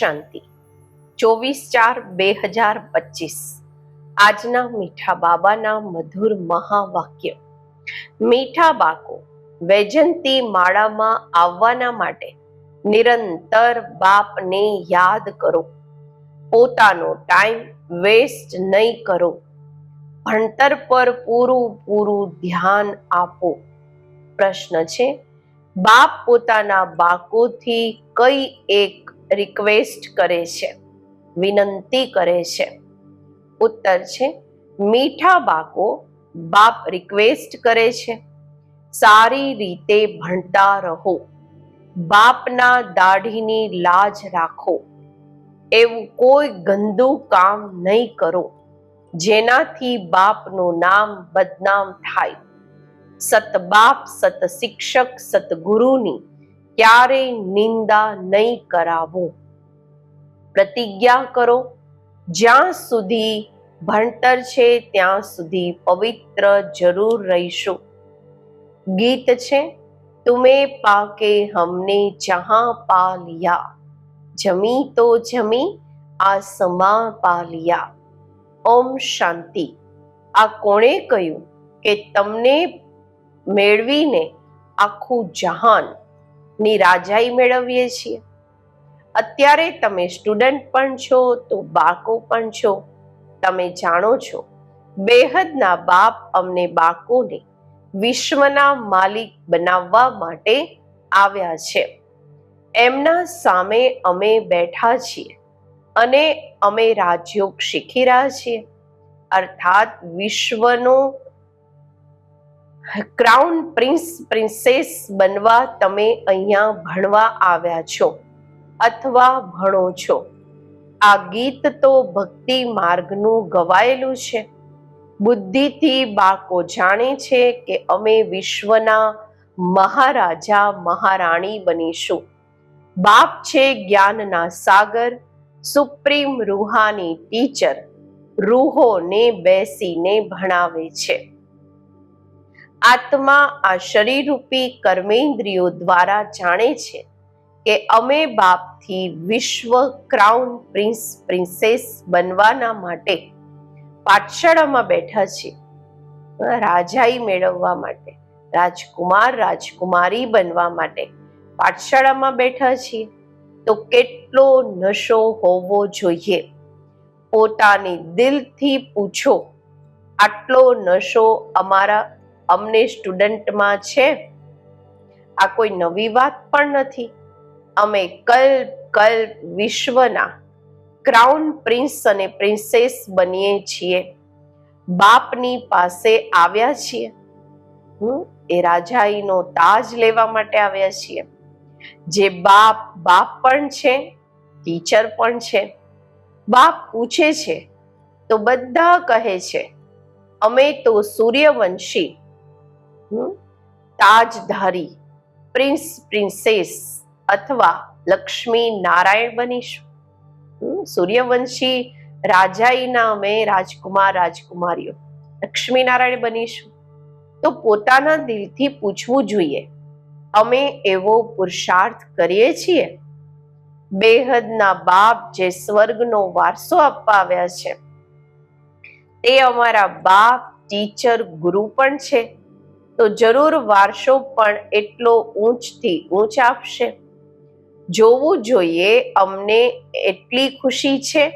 શાંતિ. ચોવીસ ચાર બે હજાર પચીસ. આજના મીઠા બાબાના મધુર મહાવાક્ય. મીઠા બાકો વૈજંતી માળામાં આવવાના માટે નિરંતર બાપને યાદ કરો. પોતાનો ટાઈમ વેસ્ટ નહીં કરો. ભણતર પર પૂરું પૂરું ધ્યાન આપો. પ્રશ્ન છે, બાપ પોતાના બાકોથી કઈ એક રિક્વેસ્ટ કરે છે, વિનંતી કરે છે. ઉત્તર છે, મીઠા બાકો બાપ રિક્વેસ્ટ કરે છે, સારી રીતે ભણતા રહો, બાપના દાઢીની લાજ રાખો, એવું કોઈ ગંદુ કામ નહીં કરો, જેનાથી બાપનું નામ બદનામ થાય. સતબાપ સત શિક્ષક સતગુરુની ક્યારેય નિંદા નહીં કરાવો. પ્રતિજ્ઞા કરો, જ્યાં સુધી ભણતર છે ત્યાં સુધી પવિત્ર જરૂર રહીશું. ગીત છે, તુમે પાકે હમને જહાં પા લિયા, જમી તો જમી આસમાં પા લિયા. ઓમ શાંતિ. આ કોણે કહ્યું કે તમને મેળવીને આખું જહાન ની રાજાઈ મેળવીએ છીએ. અત્યારે તમે સ્ટુડન્ટ પણ છો, તો બાકો પણ છો. તમે જાણો છો, બેહદના બાપ અમને બાકોને વિશ્વના માલિક બનાવવા માટે આવ્યા છે. એમના સામે અમે બેઠા છીએ અને અમે રાજયોગ શીખી રહ્યા છીએ. અર્થાત વિશ્વનો ક્રાઉન પ્રિન્સ પ્રિન્સેસ બનવા તમે અહીંયા ભણવા આવ્યા છો અથવા ભણો છો? આ ગીત તો ભક્તિ માર્ગનું ગવાયેલું છે. બુદ્ધિથી બાકો જાણે છે કે અમે વિશ્વના મહારાજા, મહારાણી બનીશું. બાપ છે જ્ઞાનના સાગર, સુપ્રીમ રૂહાની ટીચર. રૂહોને બેસીને ભણાવે છે. આત્મા આ શરીરરૂપી કર્મેન્દ્રિયો દ્વારા જાણે છે કે અમે બાપથી વિશ્વ ક્રાઉન પ્રિન્સ પ્રિન્સેસ બનવાના માટે પાઠશાળામાં બેઠા છીએ. રાજાઈ મેળવવા માટે, રાજકુમાર રાજકુમારી બનવા માટે પાઠશાળામાં બેઠા છીએ. તો કેટલો નશો હોવો જોઈએ? પોતાની દિલથી પૂછો, આટલો નશો અમારા અમને સ્ટુડન્ટમાં છે. આ કોઈ નવી વાત પણ નથી. અમે કલ્પ કલ્પ વિશ્વના ક્રાઉન પ્રિન્સ અને પ્રિન્સેસ બનીએ છીએ. બાપની પાસે આવ્યા છીએ. હું એ રાજાઈનો તાજ લેવા માટે આવ્યા છીએ. જે બાપ બાપ પણ છે, ટીચર પણ છે. બાપ પૂછે છે, તો બધા કહે છે, અમે તો સૂર્યવંશી તાજધારી, પ્રિન્સ, પ્રિન્સેસ અથવા લક્ષ્મી નારાયણ બનીશું. સૂર્યવંશી રાજાઈના અમે રાજકુમાર રાજકુમારીઓ લક્ષ્મી નારાયણ બનીશું. તો પોતાના દિલથી પૂછવું જોઈએ, અમે એવો પુરુષાર્થ કરીએ છીએ? બેહદના બાપ જે સ્વર્ગનો વારસો આપવા આવ્યા છે, તે અમારા બાપ, ટીચર, ગુરુ પણ છે. તો જરૂર વારસો પણ એટલો ઊંચથી ઊંચ આપશે. જોવું જોઈએ અમને એટલી ખુશી છે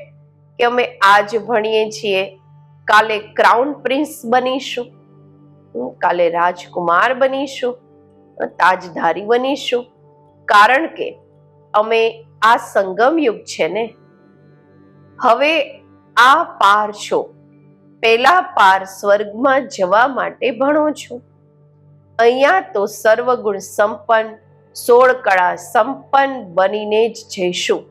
કે અમે આજ ભણીએ છીએ. કાલે ક્રાઉન પ્રિન્સ બનીશું. કાલે રાજકુમાર બનીશું. તાજધારી બનીશું. કારણ કે અમે આ સંગમ યુગ છે ને. હવે આ પાર છો. પેલા પાર સ્વર્ગમાં જવા માટે ભણો છો. અહીંયા તો સર્વગુણ સંપન્ન, સોળ કળા સંપન્ન બનીને જ જઈશું.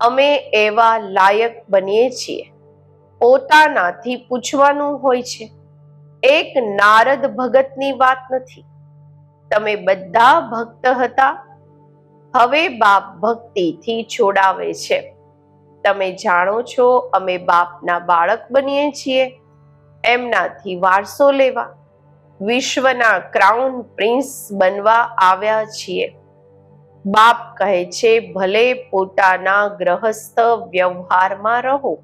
અમે એવા લાયક બનીએ છીએ. પોતાનાથી પૂછવાનું હોય છે. એક નારદ ભગતની વાત નથી. તમે બધા ભક્ત હતા. હવે બાપ ભક્તિથી છોડાવે છે. તમે જાણો છો, અમે બાપના બાળક બનીએ છીએ. એમનાથી વારસો લેવા. વિશ્વના ક્રાઉન પ્રિન્સ બનવા આવ્યા છીએ. બાપ કહે છે, ભલે પોતાના ગ્રહસ્થ વ્યવહારમાં રહો.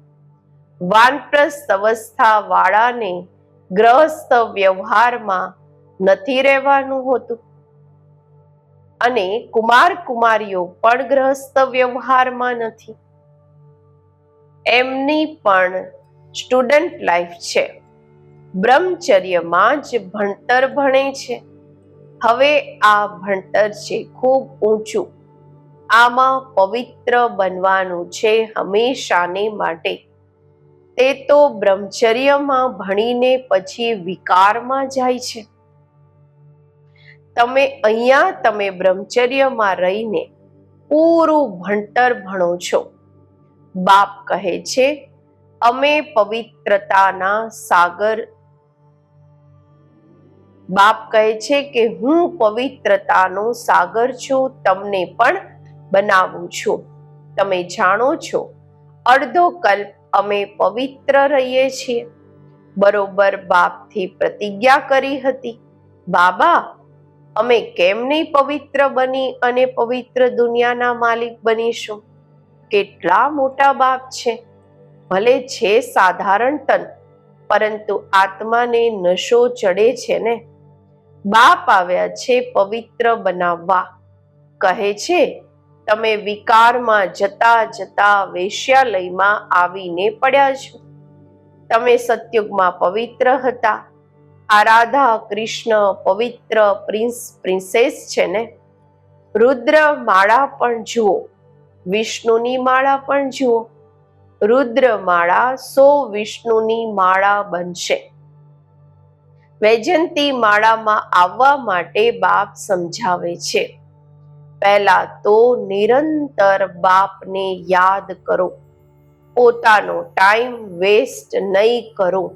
વાનપ્રસ્થ અવસ્થા વાળાને ગ્રહસ્થ વ્યવહારમાં નથી રહેવાનું હોતું. અને કુમાર કુમારીઓ પણ ગ્રહસ્થ વ્યવહારમાં નથી. એમની પણ સ્ટુડન્ટ લાઈફ છે. બ્રહ્મચર્યમાં જ ભણતર ભણે છે. હવે આ ભણતર છે ખૂબ ઊંચું. આમાં પવિત્ર બનવાનું છે હંમેશાને માટે. તે તો બ્રહ્મચર્યમાં ભણીને પછી વિકારમાં જાય છે. તમે અહીંયા તમે બ્રહ્મચર્યમાં રહીને પૂરું ભણતર ભણો છો. બાપ કહે છે, અમે પવિત્રતાના સાગર બાપ કહે છે કે હું પવિત્રતાનો સાગર છું, તમને પણ બનાવું છું. તમે જાણો છો, અડધો કલ્પ અમે પવિત્ર રહીએ છીએ. બરોબર બાપથી પ્રતિજ્ઞા કરી હતી, બાબા, અમે કેમ નહીં પવિત્ર બની અને પવિત્ર દુનિયાના માલિક બનીશું? કેટલા મોટા બાપ છે, ભલે છે સાધારણ તન, પરંતુ આત્માને નશો ચડે છે ને? બાપ આવ્યા છે પવિત્ર બનાવવા. કહે છે, તમે વિકારમાં જતા જતા વેશ્યાલયમાં આવીને પડ્યા છો. તમે સત્યુગમાં પવિત્ર હતા. આ રાધા કૃષ્ણ પવિત્ર પ્રિન્સ, પ્રિન્સેસ છે ને? રુદ્ર માળા પણ જુઓ. વિષ્ણુની માળા પણ જુઓ. રુદ્ર માળા સો વિષ્ણુની માળા બનશે. વૈજયંતી માળામાં આવવા માટે બાપ સમજાવે છે. પહેલા તો નિરંતર બાપને યાદ કરો. પોતાનો ટાઈમ વેસ્ટ નહીં કરો.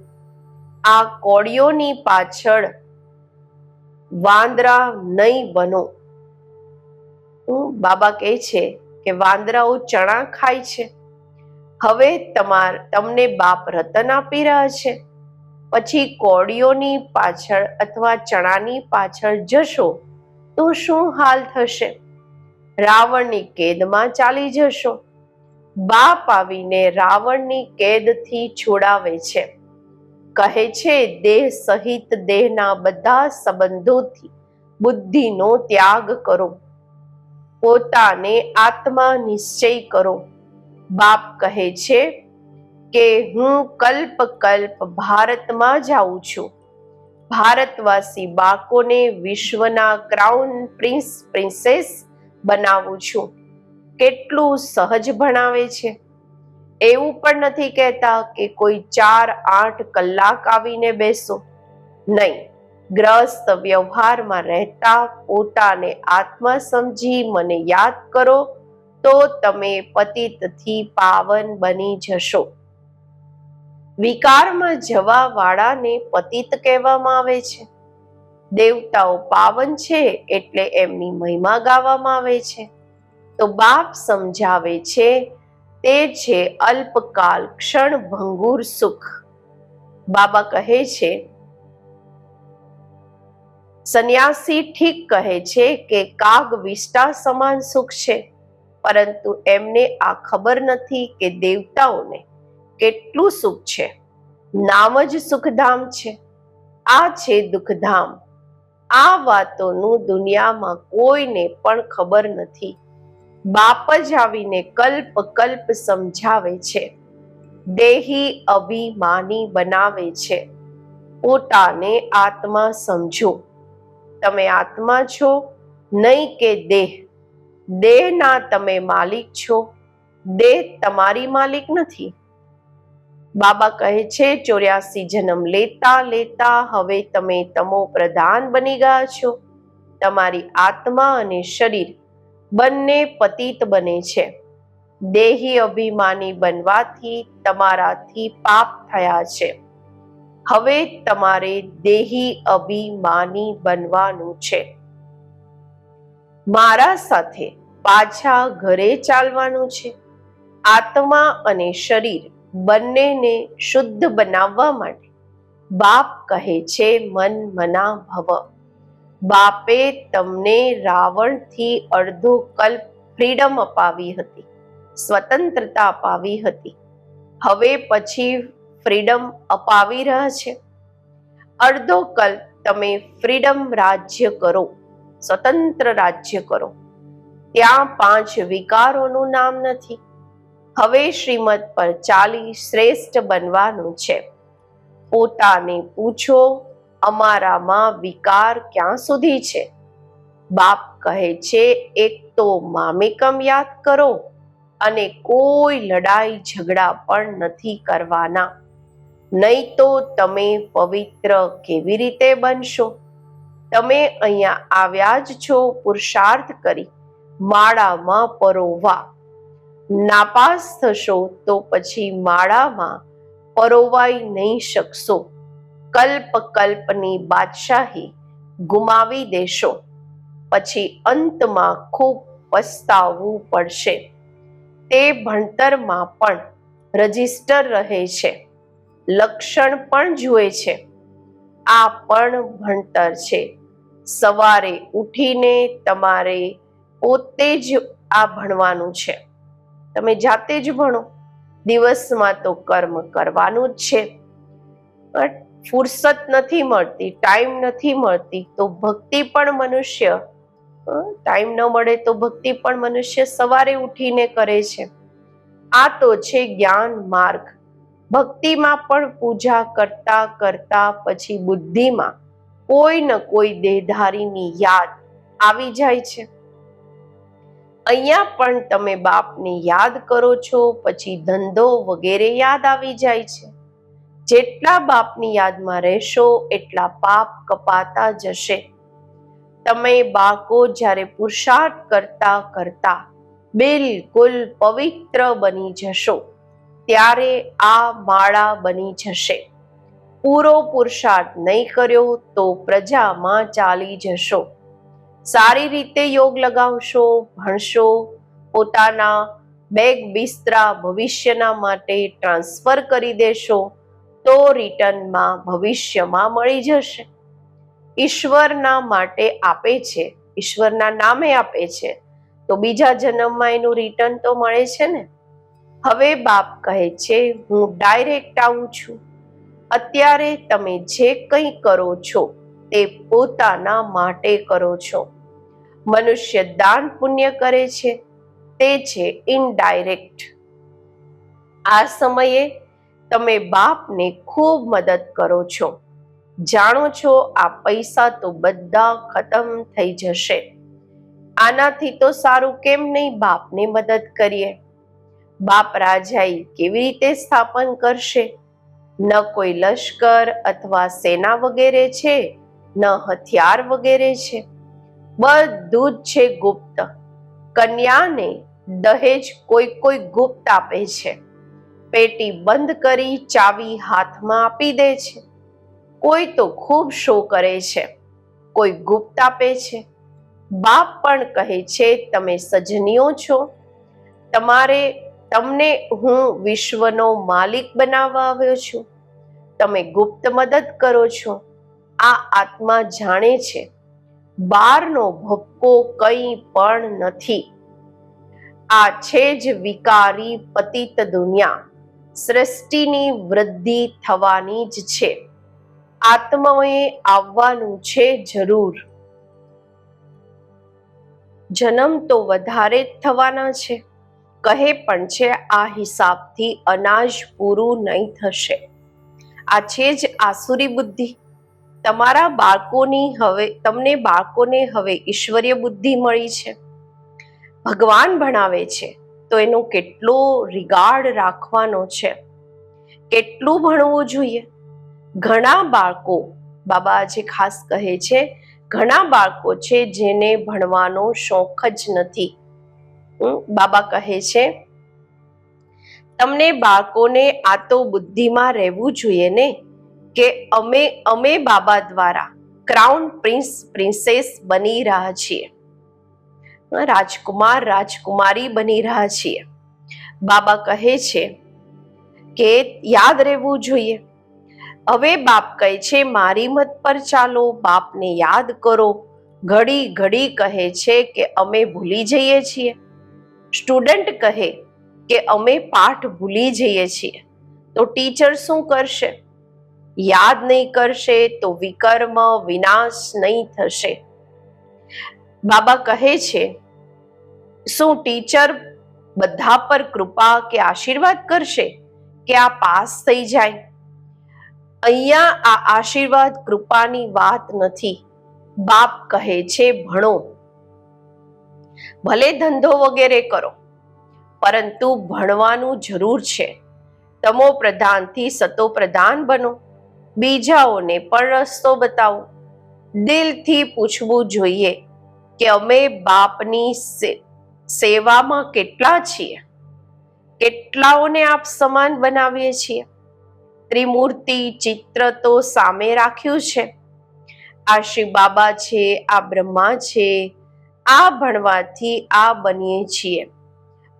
આ કોળીઓની પાછળ વાંદરા નહીં બનો. બાબા કહે છે કે વાંદરાઓ ચણા ખાય છે. હવે તમાર, તમને બાપ રતન આપી રહ્યા છે. પછી કોળીઓની પાછળ અથવા ચણાની પાછળ જશો, તો શું હાલ થશે? રાવણની કેદમાં ચાલી જશો. બાપ આવીને રાવણની કેદથી છોડાવે છે. કહે છે, દેહ સહિત દેહના બધા સંબંધોથી બુદ્ધિનો ત્યાગ કરો. પોતાને આત્મા નિશ્ચય કરો. બાપ કહે છે કે હું કલ્પ કલ્પ ભારતમાં જાઉં છું. ભારતવાસી બાળકોને વિશ્વના ક્રાઉન પ્રિન્સ પ્રિન્સેસ બનાવું છું. કેટલું સહજ ભણાવે છે. એવું પણ નથી કહેતા કે કોઈ ચાર આઠ કલાક આવીને બેસો. નહીં, ગ્રસ્ત વ્યવહારમાં રહેતા પોતાને આત્મા સમજી મને યાદ કરો તો તમે પતિતથી પાવન બની જશો. વિકારમાં જવા વાળાને પતિત કહેવામાં આવે છે. દેવતાઓ પાવન છે એટલે એમની મહિમા ગાવામાં આવે છે. તો બાપ સમજાવે છે, તે છે અલ્પકાલ ક્ષણ ભંગુર સુખ. બાબા કહે છે, સંન્યાસી ઠીક કહે છે કે કાગ વિષ્ટા સમાન સુખ છે, પરંતુ એમને આ ખબર નથી કે દેવતાઓને કેટલું સુખ છે? નામ જ સુખધામ છે. આ છે દુઃખધામ. આ વાતોનું દુનિયામાં કોઈને પણ ખબર નથી. બાપ જ આવીને કલ્પ કલ્પ સમજાવે છે. દેહી અભિમાની બનાવે છે. પોતાને આત્મા સમજો. તમે આત્મા છો, નહીં કે દેહ. દેહના તમે માલિક છો. દેહ તમારી માલિક નથી. બાબા કહે છે, ચોર્યાસી જન્મ લેતા લેતા હવે તમે તમો પ્રધાન બની ગયા છો. તમારી આત્મા અને શરીર બંને પતિત બને છે. દેહી અભિમાની બનવાથી તમારાથી પાપ થયા છે. હવે તમારે દેહી અભિમાની બનવાનું છે. મારા સાથે પાછા ઘરે ચાલવાનું છે. આત્મા અને શરીર બંનેને શુદ્ધ બનાવવા માટે બાપ કહે છે, મન મના ભવ બાપે તમને રાવણથી અડધો કલ્પ ફ્રીડમ અપાવી હતી, સ્વતંત્રતા અપાવી હતી. હવે પછી ફ્રીડમ અપાવી રહ્યા છે. અડધો કલ્પ તમે ફ્રીડમ રાજ્ય કરો, સ્વતંત્ર રાજ્ય કરો. ત્યાં પાંચ વિકારોનું નામ નથી. હવે શ્રીમદ પર ચાલી શ્રેષ્ઠ બનવાનું છે. પોતાને પૂછો, અમારામાં વિકાર ક્યાં સુધી છે? બાપ કહે છે, એક તો મામેકમ યાદ કરો અને કોઈ લડાઈ ઝઘડા પણ નથી કરવાના. નહીં તો તમે પવિત્ર કેવી રીતે બનશો? તમે અહીંયા આવ્યા જ છો પુરુષાર્થ કરી. માળામાં પરોવા નાપાસ થશો તો પછી માળામાં પરોવાઈ નહીં શકશો. કલ્પ કલ્પની બાદશાહી ગુમાવી દેશો. પછી અંતમાં ખૂબ પસ્તાવવું પડશે. તે ભણતરમાં પણ રજિસ્ટર રહે છે. લક્ષણ પણ જુએ છે. આ પણ ભણતર છે. સવારે ઉઠીને તમારે પોતે જ આ ભણવાનું છે. તમે જાતે જ ભણો. દિવસમાં તો કર્મ કરવાનું જ છે. ફુરસત નથી મળતી ટાઈમ નથી મળતી, તો ભક્તિ પણ મનુષ્ય ટાઈમ ન મળે તો ભક્તિ પણ મનુષ્ય સવારે ઉઠીને કરે છે. આ તો છે જ્ઞાન માર્ગ. ભક્તિમાં પણ પૂજા કરતા કરતા પછી બુદ્ધિમાં કોઈ ન કોઈ દેહધારીની યાદ આવી જાય છે. અહીંયા પણ તમે બાપને યાદ કરો છો, પછી ધંધો વગેરે યાદ આવી જાય છે. જેટલા બાપની યાદમાં રહેશો, એટલા પાપ કપાતા જશે. તમે બાળકો જ્યારે પુરુષાર્થ કરતા કરતા બિલકુલ પવિત્ર બની જશો, ત્યારે આ માળા બની જશે. પૂરો પુરુષાર્થ નહીં કર્યો તો પ્રજામાં ચાલી જશો. સારી રીતે યોગ લગાવશો, ભણશો, પોતાના બેગ બિસ્તરા ભવિષ્યના માટે ટ્રાન્સફર કરી દેશો, તો રિટર્નમાં ભવિષ્યમાં મળી જશે. ઈશ્વરના માટે આપે છે, ઈશ્વરના નામે આપે છે. તો બીજા જન્મમાં એનું રિટર્ન તો મળે છે ને? હવે બાપ કહે છે, હું ડાયરેક્ટ આવું છું. અત્યારે તમે જે કંઈ કરો છો તે પોતાના માટે કરો છો. મનુષ્ય દાન પુણ્ય કરે છે, તે છે ઇનડાયરેક્ટ આ સમયે તમે બાપને ખૂબ મદદ કરો છો. જાણો છો આ પૈસા તો બધા ખતમ થઈ જશે. આનાથી તો સારું કેમ નહીં બાપને મદદ કરીએ? બાપ રાજાઈ કેવી રીતે સ્થાપન કરશે? ન કોઈ લશ્કર અથવા સેના વગેરે છે? ન હથિયાર વગેરે છે. બધું જ છે ગુપ્ત. કન્યાને દહેજ કોઈ કોઈ ગુપ્ત આપે છે. પેટી બંધ કરી ચાવી હાથમાં આપી દે છે. કોઈ તો ખૂબ શો કરે છે. કોઈ ગુપ્ત આપે છે. બાપ પણ કહે છે, તમે સજનીઓ છો. તમારે, તમને હું વિશ્વનો માલિક બનાવવા આવ્યો છું. તમે ગુપ્ત મદદ કરો છો. આ આત્મા જાણે છે. બારનો ભક્કો કંઈ પણ નથી. આ છે જ વિકારી પતિત દુનિયા. સૃષ્ટિની વૃદ્ધિ થવાની જ છે. આત્માએ આવવાનું છે જરૂર. જન્મ તો વધારે જ થવાના છે. કહે પણ છે આ હિસાબથી અનાજ પૂરું નહીં થશે. આ છે જ આસુરી બુદ્ધિ. તમારા બાળકોની હવે, તમને બાળકોને હવે ઈશ્વરીય બુદ્ધિ મળી છે. ભગવાન ભણાવે છે, તો એનો કેટલો રિગાર્ડ રાખવાનો છે. કેટલું ભણવું જોઈએ? ઘણા બાળકો, બાબા આજે ખાસ કહે છે, ઘણા બાળકો છે જેને ભણવાનો શોખ જ નથી. બાબા કહે છે, તમને બાળકોને આ તો બુદ્ધિમાં રહેવું જોઈએ ને? કે અમે અમે બાબા દ્વારા ક્રાઉન પ્રિન્સ પ્રિન્સેસ બની રહ્યા છીએ. રાજકુમાર, રાજકુમારી બની રહ્યા છીએ. બાબા કહે છે કે યાદ રહેવું જોઈએ. હવે બાપ કહે છે, મારી મત પર ચાલો, બાપને યાદ કરો. ઘડી ઘડી કહે છે કે અમે ભૂલી જઈએ છીએ. સ્ટુડન્ટ કહે કે અમે પાઠ ભૂલી જઈએ છીએ. તો ટીચર શું કરશે? યાદ નહીં કરશે તો વિકર્મ વિનાશ નહીં થશે. બાબા કહે છે, શું ટીચર બધા પર કૃપા કે આશીર્વાદ કરશે કે આ પાસ થઈ જાય? અહીંયા આ આશીર્વાદ કૃપાની વાત નથી. બાપ કહે છે, ભણો. ભલે ધંધો વગેરે કરો, પરંતુ ભણવાનું જરૂર છે. તમો પ્રધાનથી સતો પ્રધાન બનો. બીજાઓને પણ રસ્તો બતાવો. દિલથી પૂછવું જોઈએ કે અમે બાપની સેવામાં કેટલા છીએ? કેટલાઓને આપ સમાન બનાવીએ છીએ? ત્રિમૂર્તિ ચિત્ર તો સામે રાખ્યું છે. આ શિવ બાબા છે, આ બ્રહ્મા છે, આ ભણવાથી આ બનીએ છીએ.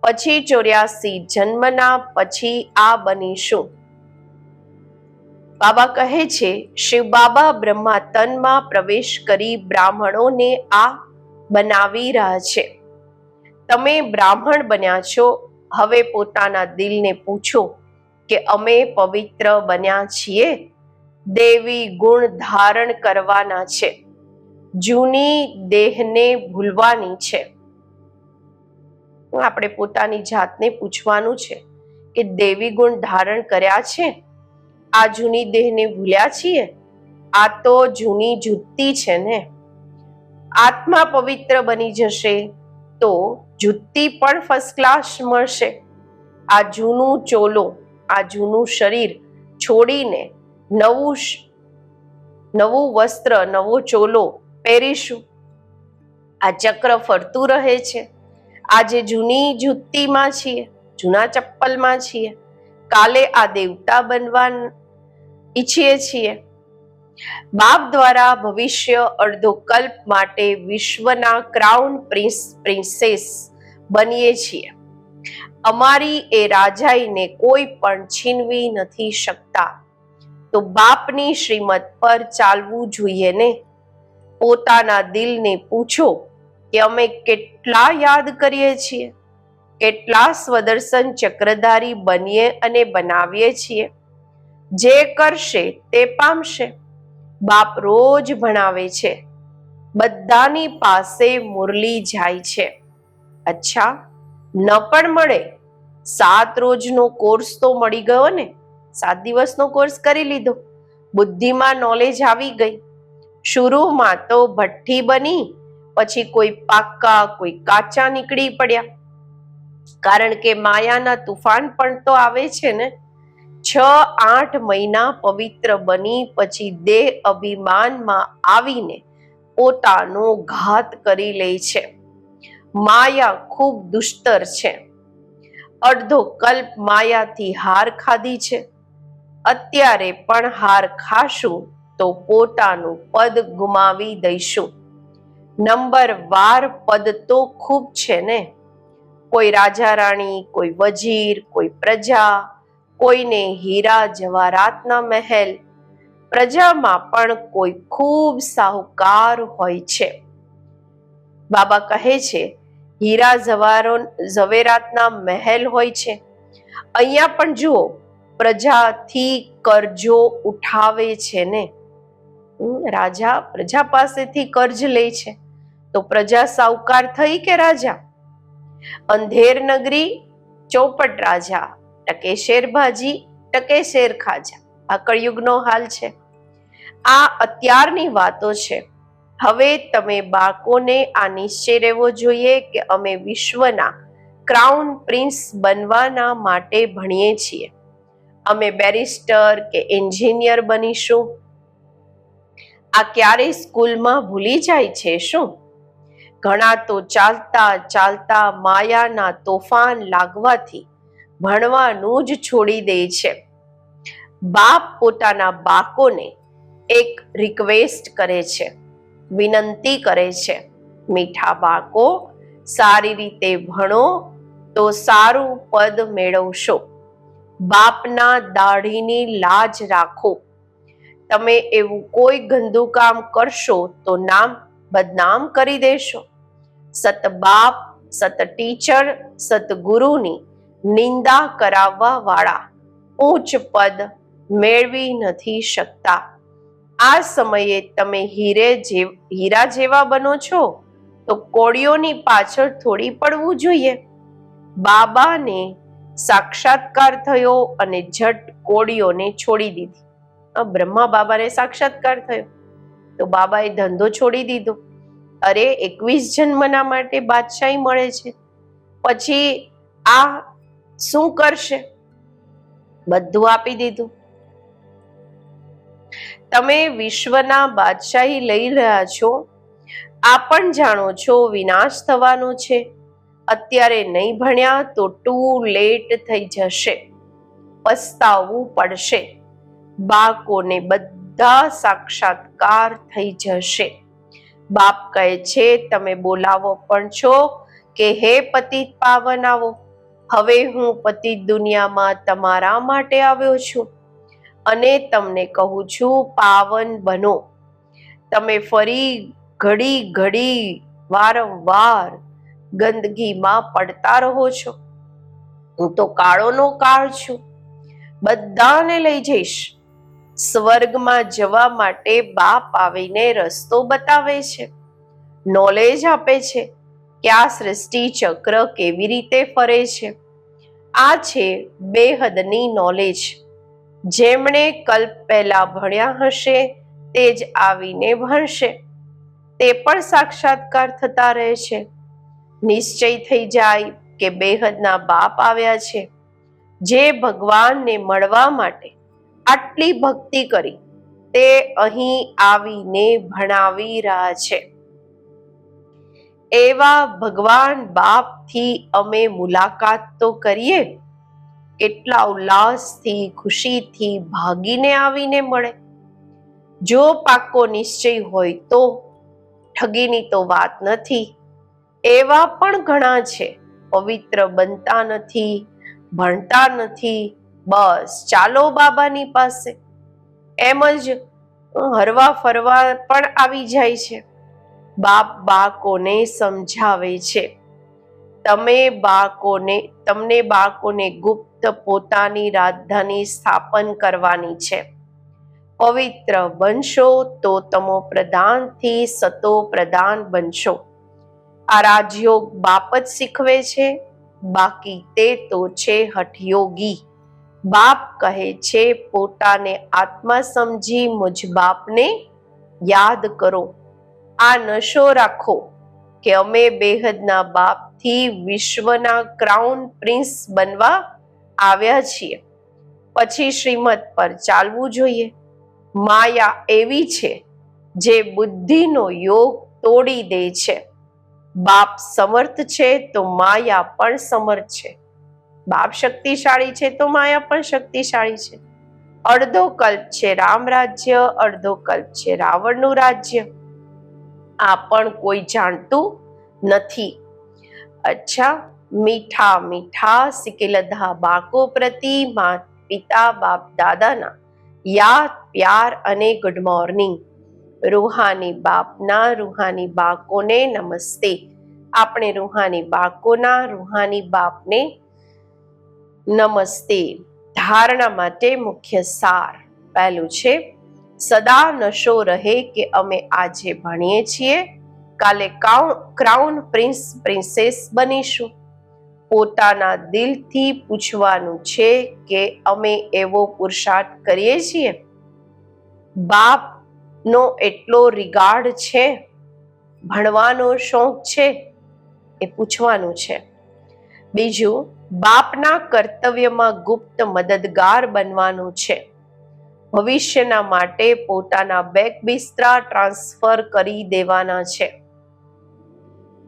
પછી ચોર્યાસી જન્મના, પછી આ બનીશું. બાબા કહે છે, શિવ બાબા બ્રહ્મા તનમાં પ્રવેશ કરી બ્રાહ્મણોને આ બનાવી રહ્યા છે. તમે બ્રાહ્મણ બન્યા છો. હવે પોતાના દિલને પૂછો કે અમે પવિત્ર બન્યા છીએ? દેવી ગુણ ધારણ કરવાના છે. જૂની દેહને ભૂલવાની છે. આપણે પોતાની જાતને પૂછવાનું છે કે દેવી ગુણ ધારણ કર્યા છે? આ જૂની દેહને ભૂલ્યા છીએ? આ તો જૂની જુત્તી છે ને. આત્મા પવિત્ર બની જશે તો જુત્તી પણ ફર્સ્ટ ક્લાસ મળશે. આ જૂનું ચોલો, આ જૂનું શરીર છોડીને નવું નવું વસ્ત્ર, નવો ચોલો પહેરીશું. આ ચક્ર ફરતું રહે છે. આજે જૂની જુત્તીમાં છીએ, જૂના ચપ્પલમાં છીએ. કાલે આ દેવતા બનવા ઈચ્છીએ છીએ. બાપ દ્વારા ભવિષ્ય અડધો કલ્પ માટે વિશ્વના ક્રાઉન પ્રિન્સ પ્રિન્સેસ બનીએ છીએ. અમારી એ રાજાઈને કોઈ પણ છીનવી નથી શકતા. તો બાપની શ્રીમત પર ચાલવું જોઈએ ને? પોતાના દિલને પૂછો કે અમે કેટલા યાદ કરીએ છીએ? કેટલા સ્વદર્શન ચક્રધારી બનીએ અને બનાવીએ છીએ? જે કરશે તે પામશે. બાપ રોજ ભણાવે છે. બધાની પાસે મુરલી જાય છે. અચ્છા, ન પણ મળે. સાત રોજનો કોર્સ તો મળી ગયો ને. સાત દિવસનો કોર્સ કરી લીધો. બુદ્ધિમાં નોલેજ આવી ગઈ. શરૂમાં તો ભઠ્ઠી બની, પછી કોઈ પાક્કા, કોઈ કાચા નીકળી પડ્યા. કારણ કે માયાના તુફાન પણ તો આવે છે ને. છ આઠ મહિના પવિત્ર બની, પછી દેહ અભિમાનમાં આવીને પોતાનો ઘાત કરી લે છે. માયા ખૂબ દુષ્તર છે. અડધો કલ્પ માયાથી હાર ખાધી છે. અત્યારે પણ હાર ખાશું તો પોતાનું પદ ગુમાવી દઈશું. નંબર વાર પદ તો ખૂબ છે ને? કોઈ રાજા રાણી, કોઈ વજીર, કોઈ પ્રજા કોઈને હીરા જવારાતના મહેલ. પ્રજામાં પણ કોઈ ખૂબ સાહુકાર હોય છે. બાબા કહે છે, હીરા જવારો, ઝવેરાતના મહેલ હોય છે. અહીંયા પણ જુઓ, પ્રજાથી કરજો ઉઠાવે છે ને. રાજા પ્રજા પાસેથી કર્જ લે છે. તો પ્રજા સાહુકાર થઈ કે રાજા? અંધેર નગરી, ચોપટ રાજા. ટકે શેરભાજી ટકે શેર ખાજા. આ કળયુગનો હાલ છે. આ અત્યારની વાતો છે. હવે તમે બાળકોને આ નિશ્ચય રહેવો જોઈએ કે અમે વિશ્વના ક્રાઉન પ્રિન્સ બનવાના માટે ભણીએ છીએ. અમે બેરિસ્ટર કે એન્જિનિયર બનીશું. આ ક્યારેય સ્કૂલમાં ભૂલી જાય છે શું? ઘણા તો ચાલતા ચાલતા માયાના તોફાન લાગવાથી ભણવાનું જ છોડી દે છે. બાપ પોતાના બાકોને એક રિક્વેસ્ટ કરે છે, વિનંતી કરે છે, મીઠા બાકો સારી રીતે ભણો તો સારું પદ મેળવશો. બાપના દાઢીની લાજ રાખો. તમે એવું કોઈ ગંદુ કામ કરશો તો નામ, બદનામ કરી દેશો. સત બાપ, સત ટીચર સતગુરુની નિંદા કરાવવા વાળા ઉચ્ચ પદ મેળવી નથી શકતા. આ સમયે તમે હીરે હીરા જેવા બનો છો તો કોળીઓની પાછળ થોડી પડવું જોઈએ. બાબાને સાક્ષાત્કાર થયો અને ઝટ કોળીઓને છોડી દીધી. આ બ્રહ્મા બાબાને સાક્ષાત્કાર થયો. તો બાબાએ ધંધો છોડી દીધો. અરે, એકવીસ જન્મના માટે બાદશાહી મળે છે. પછી આ શું કરશે? બધું આપી દીધું. તમે વિશ્વના બાદશાહી લઈ રહ્યા છો. આ પણ જાણો છો વિનાશ થવાનો છે. અત્યારે નહીં ભણ્યા તો ટુ લેટ થઈ જશે. પસ્તાવવું પડશે. બાળકોને બધા સાક્ષાત્કાર થઈ જશે. બાપ કહે છે, તમે બોલાવો પણ છો કે હે પતિત પાવન આવો. હવે હું પતિ દુનિયામાં તમારા માટે આવ્યો છું અને તમને કહું છું, પાવન બનો. તમે ફરી ઘડી ઘડી વારંવાર ગંદકીમાં પડતા રહો છો. હું તો કાળોનો કાળ છું. બધાને લઈ જઈશ. સ્વર્ગમાં જવા માટે બાપ આવીને રસ્તો બતાવે છે. નોલેજ આપે છે. કે આ સૃષ્ટિ ચક્ર કેવી રીતે ફરે છે? આ છે બેહદની નોલેજ જેમણે કલ્પ પહેલા ભણ્યા હશે, તે જ આવીને ભણશે. તે પણ સાક્ષાત્કાર થતા રહે છે. નિશ્ચય થઈ જાય કે બેહદના બાપ આવ્યા છે. જે ભગવાનને મળવા માટે આટલી ભક્તિ કરી, તે અહીં આવીને ભણાવી રહ્યા છે. એવા ભગવાન બાપથી અમે મુલાકાત તો કરીએ. કેટલા ઉલ્લાસથી, ખુશીથી ભાગીને આવીને મળે. જો પાકો નિશ્ચય હોય તો ઠગીની તો વાત નથી. એવા પણ ઘણા છે. પવિત્ર બનતા નથી, ભણતા નથી. બસ, ચાલો બાબાની પાસે. એમ જ હરવા ફરવા પણ આવી જાય છે. બાપ બાળકોને સમજાવે છે. તમે બાળકોને તમને બાળકોને ગુપ્ત પોતાની રાજધાની સ્થાપન કરવાની છે. પવિત્ર બનશો તો તમો પ્રધાનથી સતો પ્રધાન બનશો. આ રાજયોગ બાપ જ શીખવે છે, બાકી તે તો છે હઠયોગી. બાપ કહે છે, પોતાને આત્મા સમજી મુજ બાપને યાદ કરો. આ નશો રાખો કે અમે બેહદના બાપથી વિશ્વના ક્રાઉન પ્રિન્સ બનવા આવ્યા છીએ. પછી શ્રીમત પર ચાલવું જોઈએ. માયા એવી છે જે બુદ્ધિનો યોગ તોડી દે છે. બાપ સમર્થ છે તો માયા પણ સમર્થ છે. બાપ શક્તિશાળી છે તો માયા પણ શક્તિશાળી છે. અડધો કલ્પ છે રામ રાજ્ય, અડધો કલ્પ છે રાવણનું રાજ્ય. આ પણ કોઈ જાણતું નથી. અચ્છા, મીઠા મીઠા સિકેલધા બાકો પ્રતિ માત પિતા બાપ દાદાના. યાદ, પ્યાર અને ગુડ મોર્નિંગ રૂહાની બાપના રૂહાની બાકોને નમસ્તે. આપણે રૂહાની બાકોના રૂહાની બાપને નમસ્તે. ધારણા માટે મુખ્ય સાર પહેલું છે સદા નશો રહે કે અમે આજે ભણીએ છીએ? કાલે ક્રાઉન પ્રિન્સ, પ્રિન્સેસ બનીશું. પોતાના દિલથી પૂછવાનું છે કે અમે એવો પુરુષાર્થ કરીએ છીએ? બાપનો એટલો રિગાર્ડ છે? ભણવાનો શોખ છે? એ પૂછવાનું છે. બીજું, બાપના કર્તવ્યમાં ગુપ્ત મદદગાર બનવાનું છે. ભવિષ્યના માટે પોતાના બેક બિસ્તરા ટ્રાન્સફર કરી દેવાના છે.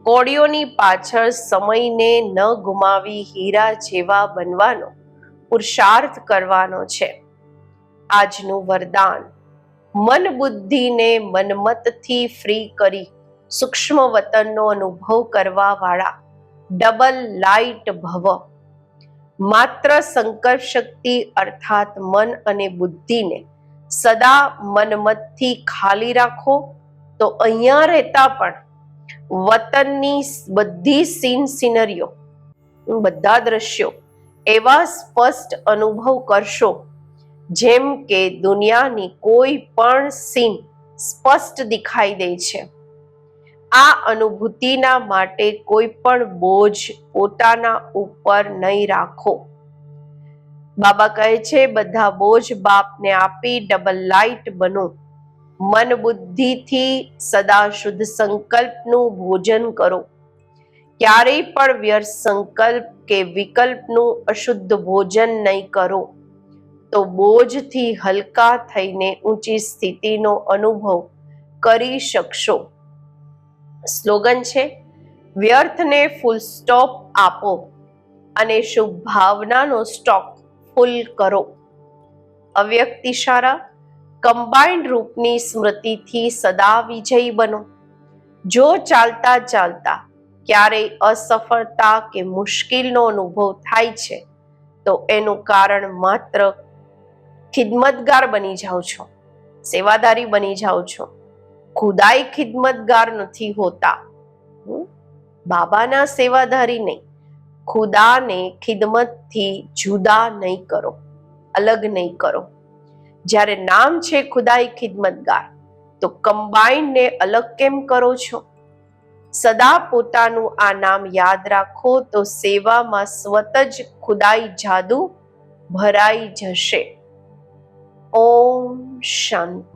કોળીઓની પાછળ સમયને ન ગુમાવી હીરા જેવા બનવાનો પુરુષાર્થ કરવાનો છે. આજનું વરદાન. મન બુદ્ધિને મનમતથી ફ્રી કરી સૂક્ષ્મ વતનનો અનુભવ કરવા વાળા ડબલ લાઇટ ભવ. માત્ર સંકલ્પ શક્તિ અર્થાત મન અને બુદ્ધિને સદા મનમતથી ખાલી રાખો, તો અહીંયા રહેતા પણ વતનની બધી સીન સિનરીઓ, બધા દ્રશ્યો એવા સ્પષ્ટ અનુભવ કરશો, જેમ કે દુનિયાની કોઈ પણ સીન સ્પષ્ટ દેખાઈ દે છે. આ અનુભૂતિના માટે કોઈ પણ બોજ પોતાના ઉપર નહીં રાખો. બાબા કહે છે, બધા બોજ બાપને આપી ડબલ લાઇટ બનો. મન બુદ્ધિથી સદા શુદ્ધ સંકલ્પનું ભોજન કરો. ક્યારેય પણ વ્યર્થ સંકલ્પ કે વિકલ્પનું અશુદ્ધ ભોજન નહીં કરો. તો બોજથી હલકા થઈને ઊંચી સ્થિતિનો અનુભવ કરી શકશો. સ્લોગન છે, વ્યર્થને ફૂલ સ્ટોપ આપો અને શુભ ભાવનાનો સ્ટોક ફૂલ કરો. અવ્યક્ત ઇશારા કમ્બાઇન્ડ રૂપની સ્મૃતિથી સદા વિજયી બનો. જો ચાલતા ચાલતા ક્યારેય અસફળતા કે મુશ્કેલનો અનુભવ થાય છે, તો એનું કારણ માત્ર ખિદમતગાર બની જાઓ છો, સેવાદારી બની જાઓ છો. ખુદાઈ ખિદમતગાર નથી હોતા? બાબાના સેવાધારી નહીં ખુદાને ખિદમતથી જુદા નહીં કરો, અલગ નહીં કરો. જ્યારે નામ છે ખુદાઈ ખિદમતગાર, તો કમ્બાઈન્ડને અલગ કેમ કરો છો? સદા પોતાનું આ નામ યાદ રાખો તો સેવામાં સ્વત જ ખુદાઈ જાદુ ભરાઈ જશે. ઓમ શાંતિ.